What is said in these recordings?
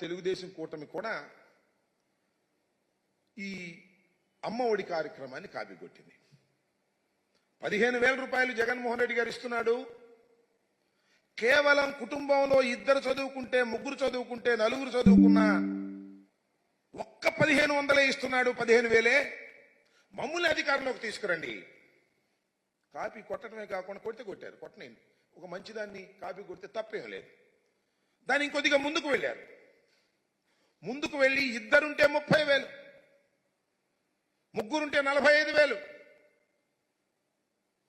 తెలుగుదేశం కూటమి కూడా ఈ అమ్మ ఒడి కార్యక్రమాన్ని కాపీకొట్టింది పదిహేను వేల రూపాయలు జగన్మోహన్ రెడ్డి గారు ఇస్తున్నాడు. కేవలం కుటుంబంలో ఇద్దరు చదువుకుంటే ముగ్గురు చదువుకుంటే నలుగురు చదువుకున్నా ఒక్క పదిహేను వందలే ఇస్తున్నాడు. పదిహేను వేలే. మమ్మల్ని అధికారంలోకి తీసుకురండి. కాపీ కొట్టడమే కాకుండా కొడితే కొట్టారు. కొట్టనండి ఒక మంచిదాన్ని కాపీ కొడితే తప్పేం లేదు. దాన్ని ఇంకొద్దిగా ముందుకు వెళ్ళారు. ముందుకు వెళ్ళి ఇద్దరుంటే ముప్పై వేలు ముగ్గురుంటే నలభై ఐదు వేలు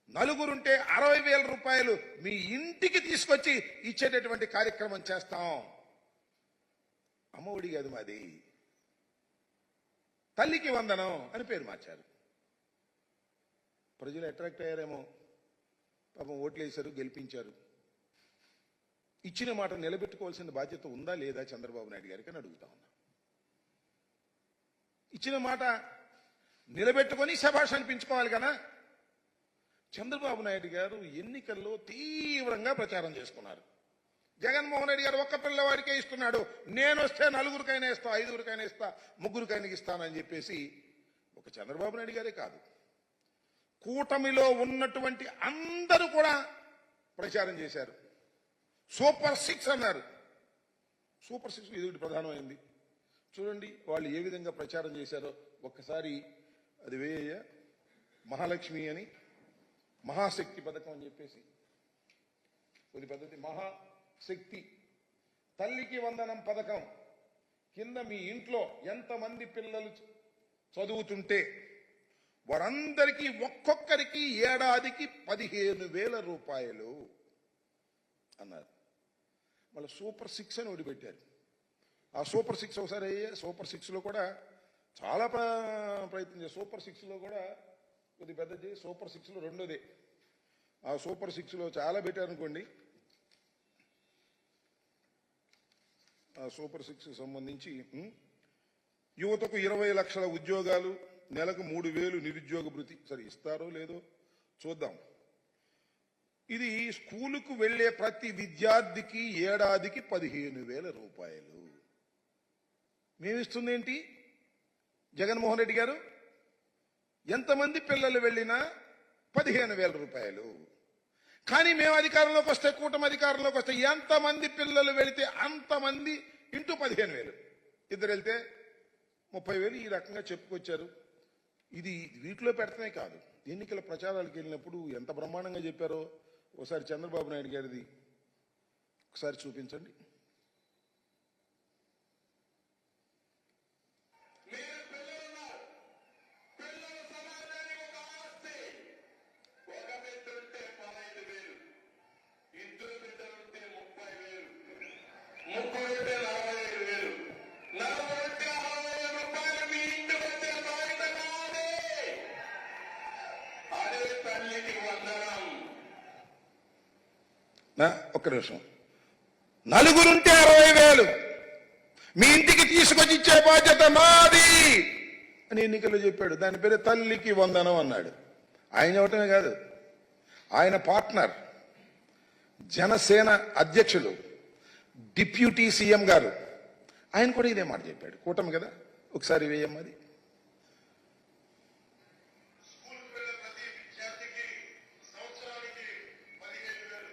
నలుగురుంటే అరవై వేల రూపాయలు మీ ఇంటికి తీసుకొచ్చి ఇచ్చేటటువంటి కార్యక్రమం చేస్తాం. అమ్మఒడి కాదు మాది. తల్లికి వందనం అని పేరు మార్చారు. ప్రజలు అట్రాక్ట్ అయ్యారేమో. పాపం ఓట్లు వేశారు గెలిపించారు. ఇచ్చిన మాట నిలబెట్టుకోవాల్సిన బాధ్యత ఉందా లేదా చంద్రబాబు నాయుడు గారికి అని అడుగుతా ఉన్నా. ఇచ్చిన మాట నిలబెట్టుకొని శభాష్ అనిపించుకోవాలి కదా. చంద్రబాబు నాయుడు గారు ఎన్నికల్లో తీవ్రంగా ప్రచారం చేసుకున్నారు. జగన్మోహన్ రెడ్డి గారు ఒక్క పిల్లవాడికే ఇస్తున్నాడు. నేను వస్తే నలుగురికైనా ఇస్తా ఐదుగురికైనా ఇస్తా ముగ్గురికైనా ఇస్తానని చెప్పేసి ఒక చంద్రబాబు నాయుడు గారే కాదు. కూటమిలో ఉన్నటువంటి అందరూ కూడా ప్రచారం చేశారు. సూపర్ సిక్స్ అన్నారు. సూపర్ సిక్స్ ఇది ప్రధానమైంది చూడండి వాళ్ళు ఏ విధంగా ప్రచారం చేశారో. ఒక్కసారి అది వేయ మహాలక్ష్మి అని మహాశక్తి పథకం అని చెప్పేసి. కొన్ని పద్ధతి. మహాశక్తి. తల్లికి వందనం పథకం. కింద మీ ఇంట్లో ఎంతమంది పిల్లలు చదువుతుంటే వారందరికీ ఒక్కొక్కరికి ఏడాదికి పదిహేను వేల రూపాయలు అన్నారు. మళ్ళీ సూపర్ సిక్స్ అని వదిలిపెట్టారు. పెట్టారు ఆ సూపర్ సిక్స్ ఒకసారి అయ్యే సూపర్ సిక్స్లో కూడా చాలా ప్రయత్నం చేశారు. సూపర్ సిక్స్లో కూడా కొద్ది పెద్దది సూపర్ సిక్స్లో రెండోదే. ఆ సూపర్ సిక్స్లో చాలా పెట్టారు అనుకోండి. ఆ సూపర్ సిక్స్ సంబంధించి యువతకు ఇరవై లక్షల ఉద్యోగాలు నెలకు మూడు వేలు నిరుద్యోగ భృతి. సరే ఇస్తారో లేదో చూద్దాం. ఇది స్కూలుకు వెళ్ళే ప్రతి విద్యార్థికి ఏడాదికి పదిహేను వేల రూపాయలు. మేమిస్తుంది ఏంటి జగన్మోహన్ రెడ్డి గారు ఎంతమంది పిల్లలు వెళ్ళినా పదిహేను వేల రూపాయలు. కానీ మేము అధికారంలోకి వస్తే కూటమి అధికారంలోకి వస్తే ఎంతమంది పిల్లలు వెళితే అంతమంది ఇంటూ పదిహేను వేలు. ఇద్దరు వెళ్తే ముప్పై వేలు ఈ రకంగా చెప్పుకొచ్చారు. ఇది వీటిలో పెడతమే కాదు. ఎన్నికల ప్రచారాలకు వెళ్ళినప్పుడు ఎంత బ్రహ్మాండంగా చెప్పారో ఒకసారి చంద్రబాబు నాయుడు గారిది ఒకసారి చూపించండి. ఒక్క నిమిషం. నలుగురుంటే అరవై వేలు. మీ ఇంటికి తీసుకొచ్చి ఇచ్చే బాధ్యత మాది అని ఎన్నికల్లో చెప్పాడు. దాని పేరు తల్లికి వందనం అన్నాడు. ఆయన చెప్పటమే కాదు. ఆయన పార్ట్నర్ జనసేన అధ్యక్షులు డిప్యూటీ సీఎం గారు. ఆయన కూడా ఇదే మాట చెప్పాడు. కూటమి కదా? ఒకసారి వేయమ్మది స్కూల్కి వెళ్ళే ప్రతి విద్యార్థికి సంవత్సరానికి పదిహేను వేలు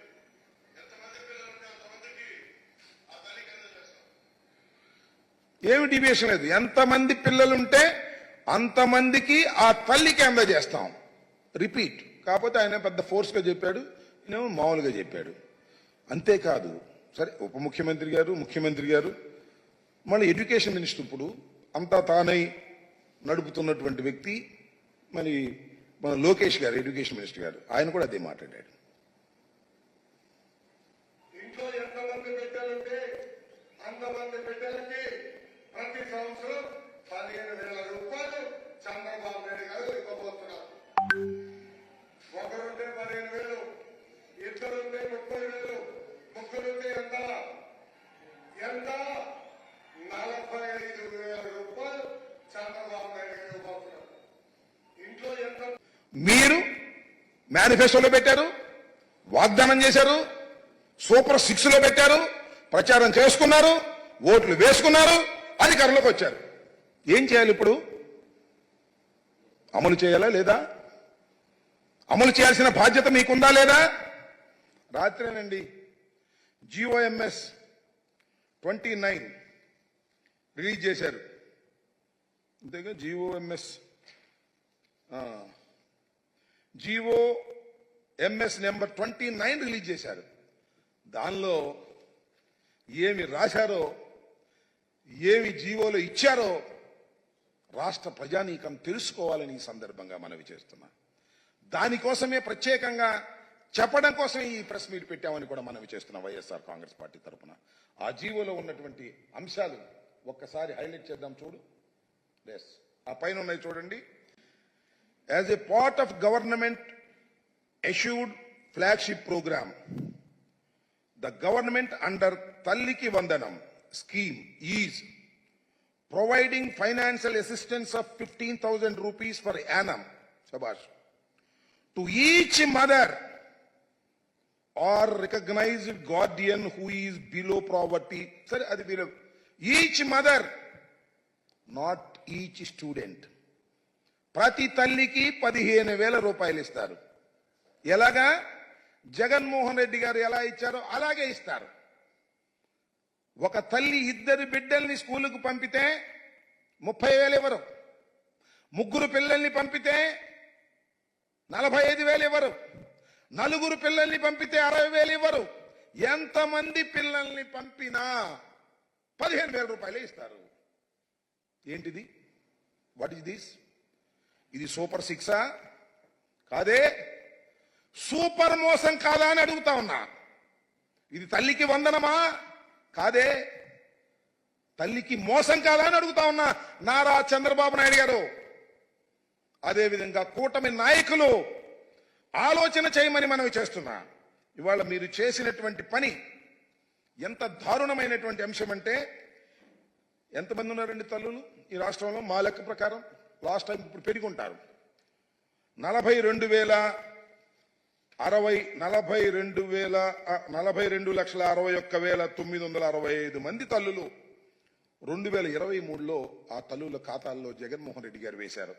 ఎంతమంది పిల్లలు ఉంటే అంతమందికి ఆ తల్లికి అందజేస్తాం ఏమి డివియేషన్ లేదు. ఎంతమంది పిల్లలుంటే అంతమందికి ఆ తల్లికి అందజేస్తాం. రిపీట్ కాకపోతే ఆయన పెద్ద ఫోర్స్గా చెప్పాడు నేను మామూలుగా చెప్పాడు. అంతేకాదు. సరే ఉప ముఖ్యమంత్రి గారు ముఖ్యమంత్రి గారు మళ్ళీ ఎడ్యుకేషన్ మినిస్టర్ ఇప్పుడు అంతా తానై నడుపుతున్నటువంటి వ్యక్తి మరి మన లోకేష్ గారు ఎడ్యుకేషన్ మినిస్టర్ గారు ఆయన కూడా అదే మాట్లాడాడు అంతమంది పెట్టాలంటే మేనిఫెస్టోలో పెట్టారు వాగ్దానం చేశారు సూపర్ సిక్స్లో పెట్టారు ప్రచారం చేసుకున్నారు ఓట్లు వేసుకున్నారు అధికారంలోకి వచ్చారు. ఏం చేయాలి ఇప్పుడు? అమలు చేయాలా లేదా? అమలు చేయాల్సిన బాధ్యత మీకుందా లేదా? రాత్రేనండి G O M S twenty nine release చేశారు. అంతేగా G O M S G O M S number twenty nine release చేశారు. దానిలో ఏమి రాశారో ఏమి జీవోలో ఇచ్చారో రాష్ట్ర ప్రజానీకం తెలుసుకోవాలని ఈ సందర్భంగా మనవి చేస్తున్నా. దానికోసమే ప్రత్యేకంగా చెప్పడం కోసం ఈ ప్రెస్ మీట్ పెట్టామని కూడా మనవి చేస్తున్నాం వైఎస్ఆర్ కాంగ్రెస్ పార్టీ తరఫున ఆ జీవోలో ఉన్నటువంటి అంశాలు ఒక్కసారి హైలైట్ చేద్దాం చూడు. ఎస్ ఆ పైన ఉన్నాయి చూడండి. as a part of government issued flagship program, the government under Talliki Vandanam scheme is providing financial assistance of 15,000 rupees per annum, Shabash, to each mother or recognized guardian who is below poverty. Sir, each mother, not each student. ప్రతి తల్లికి పదిహేను వేల రూపాయలు ఇస్తారు. ఎలాగా? జగన్మోహన్ రెడ్డి గారు ఎలా ఇచ్చారో అలాగే ఇస్తారు. ఒక తల్లి ఇద్దరు బిడ్డల్ని స్కూలుకు పంపితే ముప్పై వేలు ఇవ్వరు. ముగ్గురు పిల్లల్ని పంపితే నలభై ఐదు వేలు ఇవ్వరు. నలుగురు పిల్లల్ని పంపితే అరవై వేలు ఇవ్వరు. ఎంతమంది పిల్లల్ని పంపినా పదిహేను వేల రూపాయలే ఇస్తారు. ఏంటిది? వాట్ ఇస్ దిస్ ఇది సూపర్ సిక్సా? కాదే? సూపర్ మోసం కాదా అని అడుగుతా ఉన్నా. ఇది తల్లికి వందనమా? కాదే? తల్లికి మోసం కాదా అని అడుగుతా ఉన్నా. నారా చంద్రబాబు నాయుడు గారు. అదేవిధంగా కూటమి నాయకులు ఆలోచన చేయమని మనవి చేస్తున్నా. ఇవాళ మీరు చేసినటువంటి పని ఎంత దారుణమైనటువంటి అంశం అంటే ఎంతమంది ఉన్నారండి తల్లులు ఈ రాష్ట్రంలో? మా లెక్క ప్రకారం లాస్ట్ టైం ఇప్పుడు పెరిగి ఉంటారు నలభై రెండు వేల అరవై నలభై రెండు వేల నలభై రెండు లక్షల అరవై ఒక్క వేల తొమ్మిది వందల అరవై ఐదు మంది తల్లులు రెండు వేల ఇరవై మూడులో ఆ తల్లుల ఖాతాల్లో జగన్మోహన్ రెడ్డి గారు వేశారు.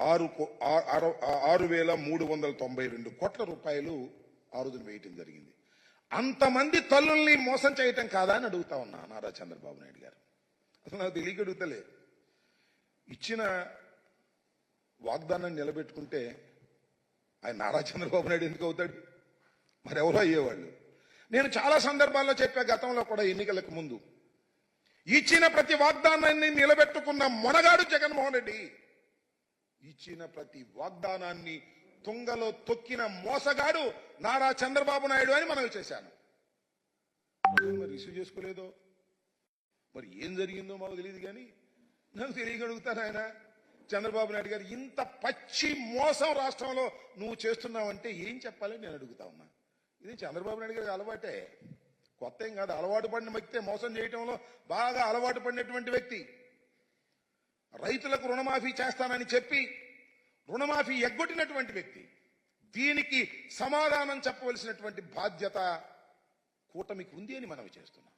ఆరు కో- ఆ- ఆరు వేల మూడు వందల తొంభై రెండు కోట్ల రూపాయలు ఆ రోజున వేయటం జరిగింది. అంతమంది తల్లుల్ని మోసం చేయటం కాదా అని అడుగుతా ఉన్నా నారా చంద్రబాబు నాయుడు గారు. అసలు నాకు తెలియక అడుగుతలే. ఇచ్చిన వాగ్దానాన్ని నిలబెట్టుకుంటే ఆయన నారా చంద్రబాబు నాయుడు ఎందుకు అవుతాడు? మరెవరో అయ్యేవాళ్ళు. నేను చాలా సందర్భాల్లో చెప్పా గతంలో కూడా ఎన్నికలకు ముందు. ఇచ్చిన ప్రతి వాగ్దానాన్ని నిలబెట్టుకున్న మొనగాడు జగన్మోహన్ రెడ్డి ఇచ్చిన ప్రతి వాగ్దానాన్ని తుంగలో తొక్కిన మోసగాడు నారా చంద్రబాబు నాయుడు అని మనవి చేశాను. మరి రిసీవ్ చేసుకోలేదో? మరి ఏం జరిగిందో మాకు తెలియదు కానీ నాకు తెలియగలుగుతాను ఆయన. చంద్రబాబు నాయుడు గారు ఇంత పచ్చి మోసం రాష్ట్రంలో నువ్వు చేస్తున్నావంటే ఏం చెప్పాలని నేను అడుగుతా ఉన్నా. ఇది చంద్రబాబు నాయుడు గారికి అలవాటే. కొత్త ఏం కాదు అలవాటు పడిన వ్యక్తే మోసం చేయటంలో బాగా అలవాటు పడినటువంటి వ్యక్తి. రైతులకు రుణమాఫీ చేస్తానని చెప్పి రుణమాఫీ ఎగ్గొట్టినటువంటి వ్యక్తి. దీనికి సమాధానం చెప్పవలసినటువంటి బాధ్యత కూటమికి ఉంది అని మనవి చేస్తున్నాం.